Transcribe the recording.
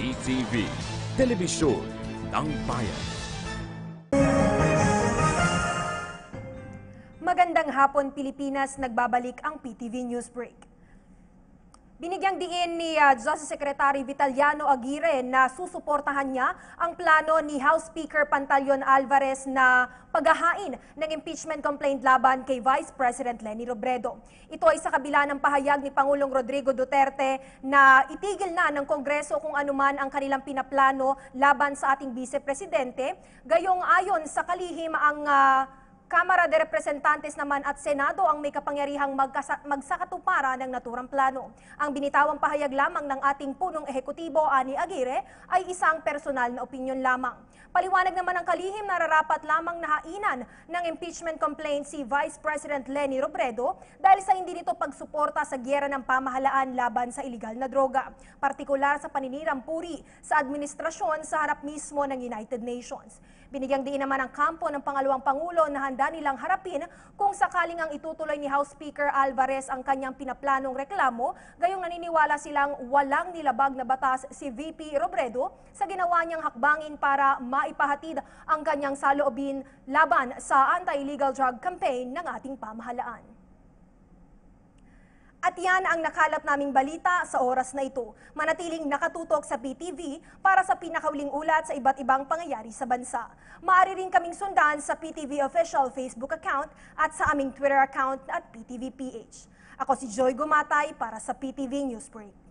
PTV, Telebisyon ng Bayan. Magandang hapon Pilipinas, nagbabalik ang PTV News Break. Binigyang diin ni uh, Justice Secretary Vitaliano Aguirre na susuportahan niya ang plano ni House Speaker Pantaleon Alvarez na paghahain ng impeachment complaint laban kay Vice President Leni Robredo. Ito ay sa kabila ng pahayag ni Pangulong Rodrigo Duterte na itigil na ng Kongreso kung anuman ang kanilang pinaplano laban sa ating Vice Presidente. Gayong ayon sa kalihim ang uh, Kamara de Representantes naman at Senado ang may kapangyarihang magsakatuparan ng naturang plano. Ang binitawang pahayag lamang ng ating punong ehekutibo, Ani Aguirre, ay isang personal na opinyon lamang. Paliwanag naman ng kalihim na rarapat lamang nahainan ng impeachment complaint si Vice President Leni Robredo dahil sa hindi nito pagsuporta sa gyera ng pamahalaan laban sa iligal na droga, partikular sa paninirang puri sa administrasyon sa harap mismo ng United Nations. Binigyang diin naman ang kampo ng pangalawang pangulo na handa nilang harapin kung sakaling ang itutuloy ni House Speaker Alvarez ang kanyang pinaplanong reklamo, gayong naniniwala silang walang nilabag na batas si VP Robredo sa ginawa niyang hakbangin para maipahatid ang kanyang saloobin laban sa anti-illegal drug campaign ng ating pamahalaan. Yan ang nakalap naming balita sa oras na ito. Manatiling nakatutok sa PTV para sa pinakauling ulat sa iba't ibang pangyayari sa bansa. Maaari rin kaming sundan sa PTV official Facebook account at sa aming Twitter account at PTVPH. Ako si Joy Gumatay para sa PTV Newsbreak.